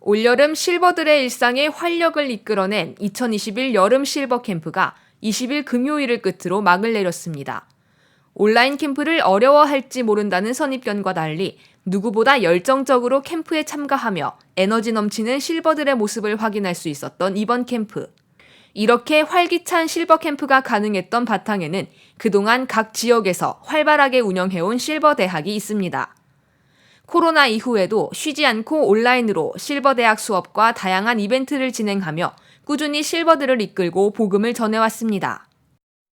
올여름 실버들의 일상에 활력을 이끌어낸 2021 여름 실버 캠프가 20일 금요일을 끝으로 막을 내렸습니다. 온라인 캠프를 어려워할지 모른다는 선입견과 달리 누구보다 열정적으로 캠프에 참가하며 에너지 넘치는 실버들의 모습을 확인할 수 있었던 이번 캠프. 이렇게 활기찬 실버 캠프가 가능했던 바탕에는 그동안 각 지역에서 활발하게 운영해온 실버 대학이 있습니다. 코로나 이후에도 쉬지 않고 온라인으로 실버 대학 수업과 다양한 이벤트를 진행하며 꾸준히 실버들을 이끌고 복음을 전해왔습니다.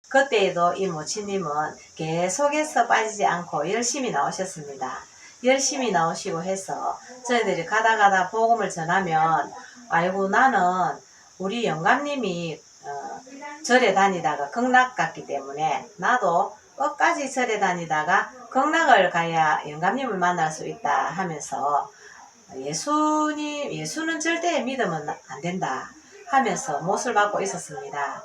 그때에도 이 모치님은 계속해서 빠지지 않고 열심히 나오셨습니다. 열심히 나오시고 해서 저희들이 가다 가다 복음을 전하면 아이고 나는 우리 영감님이 어, 절에 다니다가 극락 갔기 때문에 나도 끝까지 절에 다니다가 극락을 가야 영감님을 만날 수 있다 하면서 예수님 예수는 절대 믿으면 안 된다 하면서 못을 받고 있었습니다.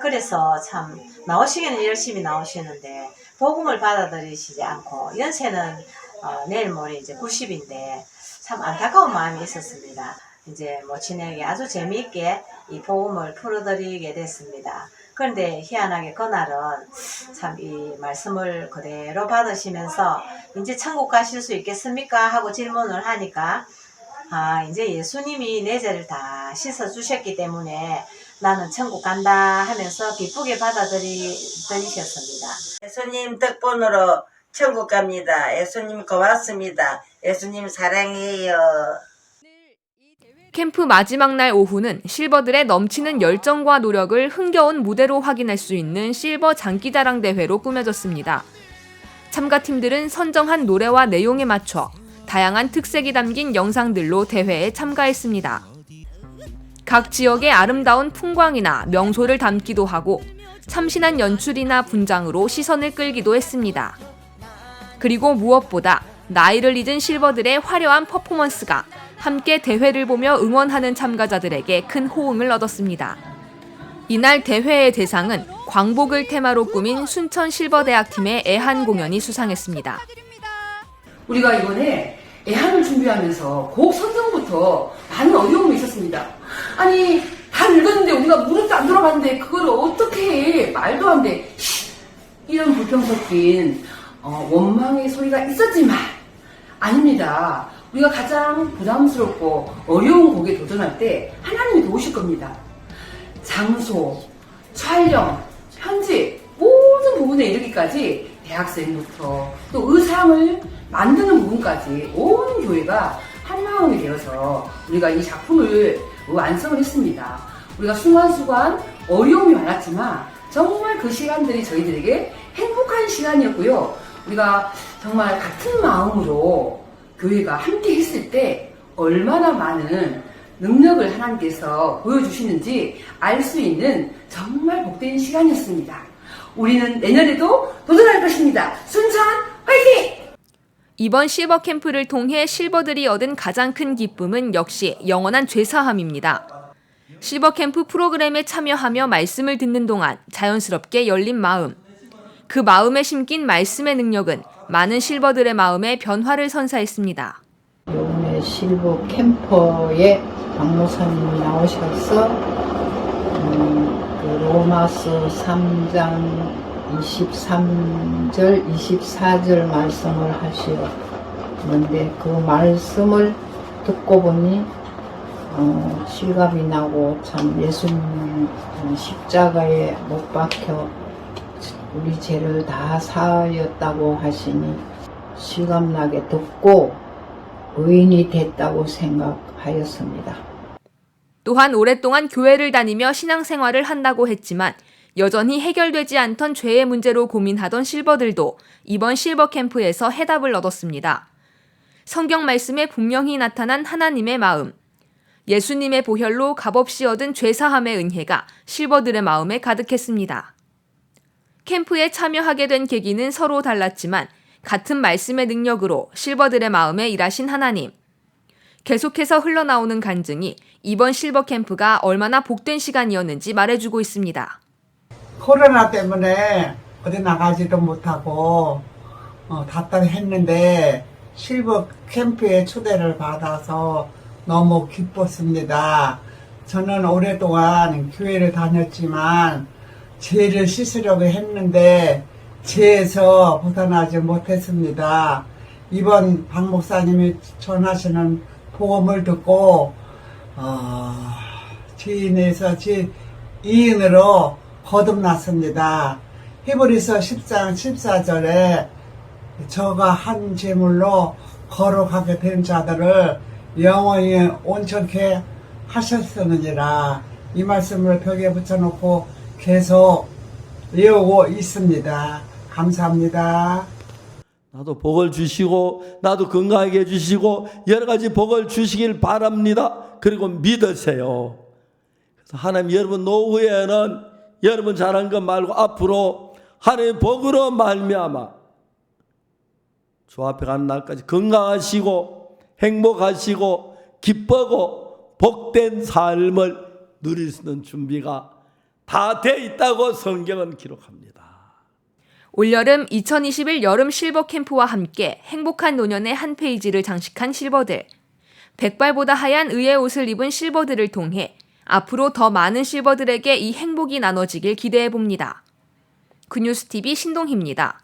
그래서 참 나오시기는 열심히 나오시는데 복음을 받아들이시지 않고 연세는 어, 내일 모레 이제 90인데 참 안타까운 마음이 있었습니다. 이제 모친에게 아주 재미있게 이 복음을 풀어드리게 됐습니다. 그런데 희한하게 그날은 참 이 말씀을 그대로 받으시면서 이제 천국 가실 수 있겠습니까? 하고 질문을 하니까 아 이제 예수님이 내 죄를 다 씻어 주셨기 때문에 나는 천국 간다 하면서 기쁘게 받아들이셨습니다. 예수님 덕분으로 천국 갑니다. 예수님 고맙습니다. 예수님 사랑해요. 캠프 마지막 날 오후는 실버들의 넘치는 열정과 노력을 흥겨운 무대로 확인할 수 있는 실버 장기자랑 대회로 꾸며졌습니다. 참가팀들은 선정한 노래와 내용에 맞춰 다양한 특색이 담긴 영상들로 대회에 참가했습니다. 각 지역의 아름다운 풍광이나 명소를 담기도 하고 참신한 연출이나 분장으로 시선을 끌기도 했습니다. 그리고 무엇보다 나이를 잊은 실버들의 화려한 퍼포먼스가 함께 대회를 보며 응원하는 참가자들에게 큰 호응을 얻었습니다. 이날 대회의 대상은 광복을 테마로 꾸민 순천 실버대학팀의 애한 공연이 수상했습니다. 우리가 이번에 애한을 준비하면서 곡 선정부터 많은 어려움이 있었습니다. 아니, 다 늙었는데 우리가 무릎도 안 들어봤는데 그걸 어떻게 해? 말도 안 돼. 쉿! 이런 불평 섞인 어, 원망의 소리가 있었지만 아닙니다. 우리가 가장 부담스럽고 어려운 곡에 도전할 때 하나님이 도우실 겁니다. 장소, 촬영, 편집 모든 부분에 이르기까지 대학생부터 또 의상을 만드는 부분까지 온 교회가 한마음이 되어서 우리가 이 작품을 완성을 했습니다. 우리가 순간순간 어려움이 많았지만 정말 그 시간들이 저희들에게 행복한 시간이었고요. 우리가 정말 같은 마음으로 교회가 함께 했을 때 얼마나 많은 능력을 하나님께서 보여주시는지 알 수 있는 정말 복된 시간이었습니다. 우리는 내년에도 도전할 것입니다. 순천 화이팅! 이번 실버 캠프를 통해 실버들이 얻은 가장 큰 기쁨은 역시 영원한 죄사함입니다. 실버 캠프 프로그램에 참여하며 말씀을 듣는 동안 자연스럽게 열린 마음. 그 마음에 심긴 말씀의 능력은 많은 실버들의 마음에 변화를 선사했습니다. 이번에 실버 캠퍼에 박모사님이 나오셔서 음, 그 로마서 3장 23절, 24절 말씀을 하시는데 그 말씀을 듣고 보니 어, 실감이 나고 참 예수님 십자가에 못 박혀 우리 죄를 다 사하였다고 하시니 실감나게 듣고 의인이 됐다고 생각하였습니다. 또한 오랫동안 교회를 다니며 신앙생활을 한다고 했지만 여전히 해결되지 않던 죄의 문제로 고민하던 실버들도 이번 실버 캠프에서 해답을 얻었습니다. 성경 말씀에 분명히 나타난 하나님의 마음. 예수님의 보혈로 값없이 얻은 죄사함의 은혜가 실버들의 마음에 가득했습니다. 캠프에 참여하게 된 계기는 서로 달랐지만 같은 말씀의 능력으로 실버들의 마음에 일하신 하나님. 계속해서 흘러나오는 간증이 이번 실버 캠프가 얼마나 복된 시간이었는지 말해주고 있습니다. 코로나 때문에 어디 나가지도 못하고 어, 답답했는데 실버 캠프에 초대를 받아서 너무 기뻤습니다. 저는 오랫동안 교회를 다녔지만 죄를 씻으려고 했는데 죄에서 벗어나지 못했습니다. 이번 박 목사님이 전하시는 복음을 듣고 어, 죄인에서 죄인으로 거듭났습니다. 히브리서 10장 14절에 저가 한 제물로 거룩하게 된 자들을 영원히 온전케 하셨으느니라 이 말씀을 벽에 붙여놓고 계속 외우고 있습니다. 감사합니다. 나도 복을 주시고 나도 건강하게 해주시고 여러 가지 복을 주시길 바랍니다. 그리고 믿으세요. 그래서 하나님 여러분 노후에는 여러분 잘한 것 말고 앞으로 하나님의 복으로 말미암아 주 앞에 가는 날까지 건강하시고 행복하시고 기쁘고 복된 삶을 누릴 수 있는 준비가 다 돼 있다고 성경은 기록합니다. 올여름 2021 여름 실버 캠프와 함께 행복한 노년의 한 페이지를 장식한 실버들. 백발보다 하얀 의의 옷을 입은 실버들을 통해 앞으로 더 많은 실버들에게 이 행복이 나눠지길 기대해 봅니다. 그 뉴스 TV 신동희입니다.